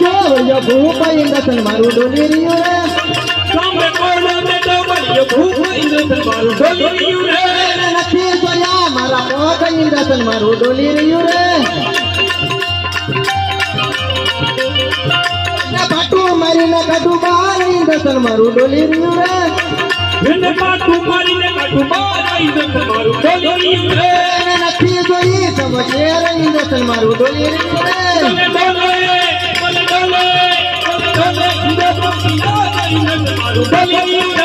ડબલ્યો ભૂપાઈ ઇન્દ્રસન મારું ડોલી રહ્યું રે. સામે કોળો ને ડબલ્યો ભૂપાઈ ઇન્દ્રસન મારું ડોલી રહ્યું રે. નથી જોયા મારા પોક ઇન્દ્રસન મારું ડોલી રહ્યું રે. પાટું મારીને કાઢું બહાર ઇન્દ્રસન મારું ડોલી રહ્યું રે. એને પાટું મારીને કાઢું મારા ઇન્દ્રસન મારું ડોલી રહ્યું રે. નથી જોઈ સમજેર ઇન્દ્રસન મારું ડોલી રહ્યું રે. Bolinha